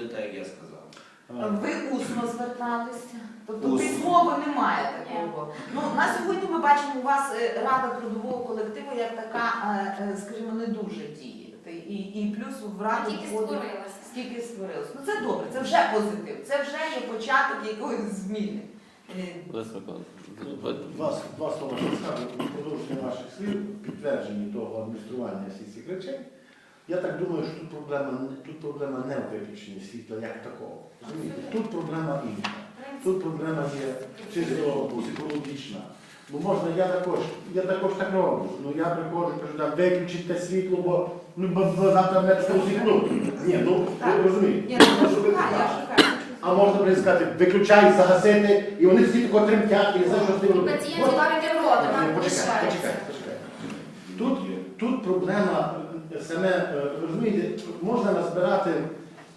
буде так, як я сказав. Ви усно зверталися, тобто Усно. письмово немає такого. Ну на сьогодні ми бачимо у вас е, рада трудового колективу як така, е, е, скажімо, не дуже діє. Та І, і плюс в Тільки входить- створилася. скільки створилось. Ну це добре, це вже позитив, це вже є початок якоїсь зміни. Е, Два, два слова що скажу у продовження ваших слів, підтвердженні того адміністрування всіх цих речей. Я так думаю, що тут проблема, не- тут проблема не в виключенні світла як такого. Розумієте? Тут проблема інша. Тут проблема є чисто психологічна. Бо можна, я також, я також так роблю. Ну я приходжу, кажу, там, виключіть те світло, бо, ну, бо, бо завтра мене усікнуть. Ні, ну ви розумієте. Ну. А можна буде сказати, виключай, загасити, і вони всі тако тремтять, і не знаю, що Ні, нам Почекай, почекай, почекай. Тут, тут проблема е, саме, е, розумієте, можна назбирати.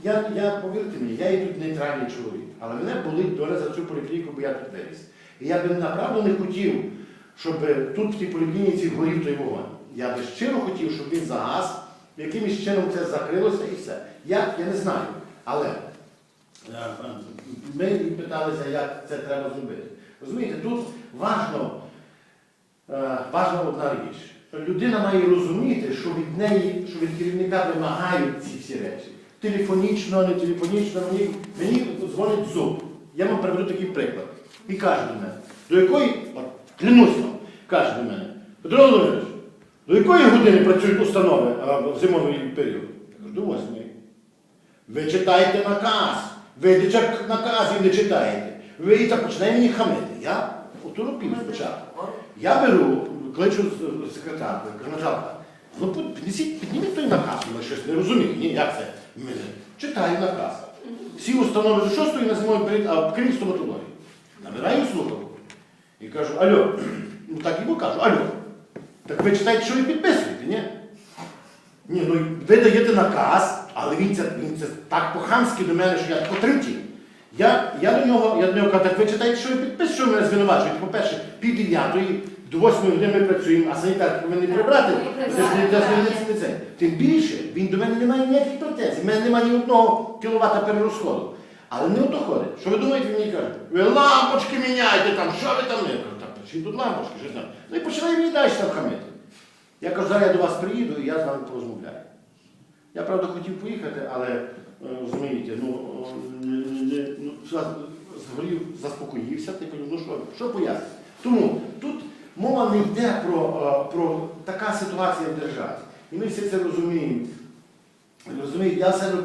Я, я, повірте мені, я і тут нейтральний чоловік, але мене болить доля за цю поліклініку, бо я тут виріс. І я би направду не хотів, щоб тут в тій поліклініці горів той вогонь. Я би щиро хотів, щоб він загас, якимось чином це закрилося і все. Як, я не знаю. Але е, ми питалися, як це треба зробити. Розумієте, тут важно, важна одна річ. Людина має розуміти, що від неї, що від керівника вимагають ці всі речі. Телефонічно, не телефонічно, мені, мені дзвонить зуб. Я вам приведу такий приклад. І каже до мене, до якої, клянусь вам, каже до мене, Петро Володимирович, до якої години працюють установи в зимовий період? Я кажу, до восьмої. Ви читаєте наказ. Ви дичак наказів не читаєте. Ви і так починаєте мені хамити. Я оторопів спочатку. Я беру, кличу секретарку, кажу, Наталка, ну під- піднесіть, підніміть той наказ, ми щось не розуміємо. Ні, як це? Читаю наказ. Всі установи з 6 на зимовий період, а крім стоматології. Набираю слухавку. І кажу, алло, ну так йому кажу, алло. Так ви читаєте, що ви підписуєте, ні? Ні, ну ви даєте наказ, але він це, він це так по-хамськи до мене, що я потремтів. Я, я до нього, я до нього кажу, так ви читаєте, що ви підписуєте, що мене звинувачуєте. По-перше, пів дев'ятої до восьмої години ми працюємо, а санітар повинен прибрати. Це ж не це. Тим більше, він до мене не має ніяких претензій. В мене немає ні одного кіловата перерозходу. Але не доходить. Що ви думаєте, він мені каже? Ви лампочки міняйте там, що ви там не? Кажу, так, чи тут лампочки, що там? Ну і починає мені далі там хамити. Я кажу, зараз я до вас приїду і я з вами порозмовляю. Я правда хотів поїхати, але е, розумієте, ну, е, ну згорів, заспокоївся, типу, ну що, що пояснити? Тому тут мова не йде про, е, про така ситуація в державі. І ми всі це розуміємо. Розумієте, я себе